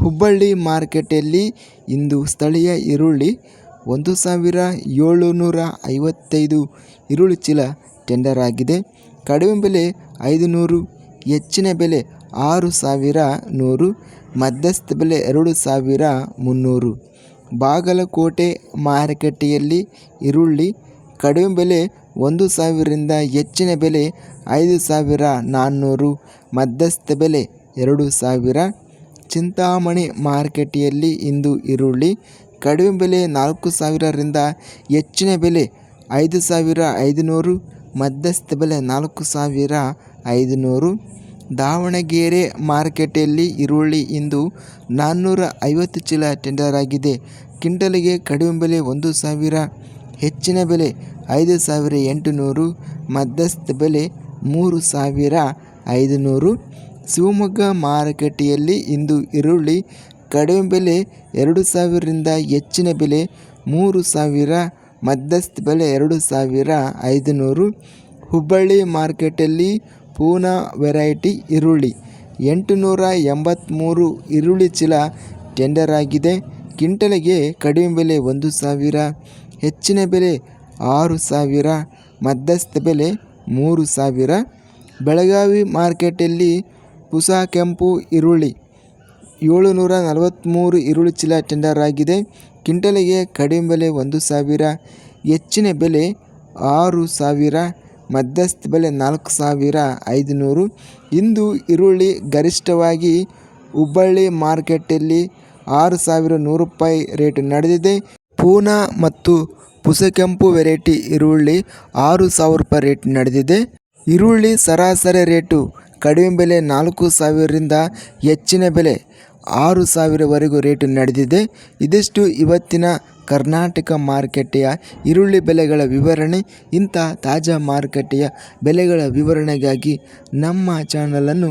ಹುಬ್ಬಳ್ಳಿ ಮಾರ್ಕೆಟಲ್ಲಿ ಇಂದು ಸ್ಥಳೀಯ ಈರುಳ್ಳಿ ಒಂದು ಸಾವಿರ ಏಳುನೂರ ಐವತ್ತೈದು ಈರುಳ್ಳಿ ಚೀಲ ಟೆಂಡರ್ ಆಗಿದೆ. ಕಡಿಮೆ ಬೆಲೆ ಐದು ನೂರು ಹೆಚ್ಚಿನ ಬೆಲೆ ಆರು ಸಾವಿರ ನೂರು, ಮಧ್ಯಸ್ಥ ಬೆಲೆ ಎರಡು ಸಾವಿರ ಮುನ್ನೂರು. ಬಾಗಲಕೋಟೆ ಮಾರುಕಟ್ಟೆಯಲ್ಲಿ ಈರುಳ್ಳಿ ಕಡಿಮೆ ಬೆಲೆ ಒಂದು ಸಾವಿರದಿಂದ ಹೆಚ್ಚಿನ ಬೆಲೆ ಐದು ಸಾವಿರ ನಾನ್ನೂರು, ಮಧ್ಯಸ್ಥ ಬೆಲೆ ಎರಡು ಸಾವಿರ. ಚಿಂತಾಮಣಿ ಮಾರುಕಟ್ಟೆಯಲ್ಲಿ ಇಂದು ಈರುಳ್ಳಿ. ಕಡಿಮೆ ಬೆಲೆ ನಾಲ್ಕು ಸಾವಿರರಿಂದ ಹೆಚ್ಚಿನ ಬೆಲೆ ಐದು ಸಾವಿರ ಐದುನೂರು, ಮಧ್ಯಸ್ಥ ಬೆಲೆ ನಾಲ್ಕು ಸಾವಿರ ಐದುನೂರು. ದಾವಣಗೆರೆ ಮಾರುಕಟ್ಟೆಯಲ್ಲಿ ಈರುಳ್ಳಿ ಇಂದು ನಾನ್ನೂರ ಐವತ್ತು ಚೀಲ ಟೆಂಡರ್ ಆಗಿದೆ. ಕ್ವಿಂಟಲ್ಗೆ ಕಡಿಮೆ ಬೆಲೆ ಒಂದು ಸಾವಿರ, ಹೆಚ್ಚಿನ ಬೆಲೆ ಐದು ಸಾವಿರ ಎಂಟುನೂರು, ಮಧ್ಯಸ್ಥ ಬೆಲೆ ಮೂರು ಸಾವಿರ ಐದುನೂರು. ಶಿವಮೊಗ್ಗ ಮಾರುಕಟ್ಟೆಯಲ್ಲಿ ಇಂದು ಈರುಳ್ಳಿ ಕಡಿಮೆ ಬೆಲೆ ಎರಡು ಸಾವಿರದಿಂದ ಹೆಚ್ಚಿನ ಬೆಲೆ ಮೂರು ಸಾವಿರ, ಮಧ್ಯಸ್ಥ ಬೆಲೆ ಎರಡು ಸಾವಿರ ಐದುನೂರು. ಹುಬ್ಬಳ್ಳಿ ಮಾರ್ಕೆಟಲ್ಲಿ ಪೂನಾ ವೆರೈಟಿ ಈರುಳ್ಳಿ, ಎಂಟುನೂರ ಎಂಬತ್ತ್ಮೂರು ಈರುಳ್ಳಿ ಚೀಲ ಟೆಂಡರ್ ಆಗಿದೆ ಕಿಂಟಲಿಗೆ ಕಡಿಮೆ ಬೆಲೆ ಒಂದು ಸಾವಿರ, ಹೆಚ್ಚಿನ ಬೆಲೆ ಆರು ಸಾವಿರ, ಮಧ್ಯಸ್ಥ ಬೆಲೆ ಮೂರು ಸಾವಿರ. ಬೆಳಗಾವಿ ಮಾರ್ಕೆಟಲ್ಲಿ ಪುಸ ಕೆಂಪು ಈರುಳ್ಳಿ. ಏಳುನೂರ ನಲವತ್ತ್ಮೂರು ಈರುಳ್ಳಿ ಚೀಲ ಟೆಂಡರ್ ಆಗಿದೆ. ಕ್ವಿಂಟಲಿಗೆ ಕಡಿಮೆ ಬೆಲೆ ಒಂದು ಸಾವಿರ, ಹೆಚ್ಚಿನ ಬೆಲೆ ಆರು ಸಾವಿರ, ಮಧ್ಯಸ್ಥ ಬೆಲೆ ನಾಲ್ಕು ಸಾವಿರ ಐದುನೂರು. ಇಂದು ಈರುಳ್ಳಿ ಗರಿಷ್ಠವಾಗಿ ಹುಬ್ಬಳ್ಳಿ ಮಾರ್ಕೆಟಲ್ಲಿ ಆರು ಸಾವಿರ ನೂರು ರೂಪಾಯಿ ರೇಟ್ ನಡೆದಿದೆ. ಪೂನಾ ಮತ್ತು ಪುಸಕೆಂಪು ವೆರೈಟಿ ಈರುಳ್ಳಿ ಆರು ಸಾವಿರ ರೂಪಾಯಿ ರೇಟ್ ನಡೆದಿದೆ. ಈರುಳ್ಳಿ ಸರಾಸರಿ ರೇಟು ಕಡಿಮೆ ಬೆಲೆ ನಾಲ್ಕು ಸಾವಿರದಿಂದ ಹೆಚ್ಚಿನ ಬೆಲೆ ಆರು ಸಾವಿರವರೆಗೂ ರೇಟು ನಡೆದಿದೆ. ಇದಿಷ್ಟು ಇವತ್ತಿನ ಕರ್ನಾಟಕ ಮಾರುಕಟ್ಟೆಯ ಈರುಳ್ಳಿ ಬೆಲೆಗಳ ವಿವರಣೆ. ಇಂಥ ತಾಜಾ ಮಾರುಕಟ್ಟೆಯ ಬೆಲೆಗಳ ವಿವರಣೆಗಾಗಿ ನಮ್ಮ ಚಾನಲನ್ನು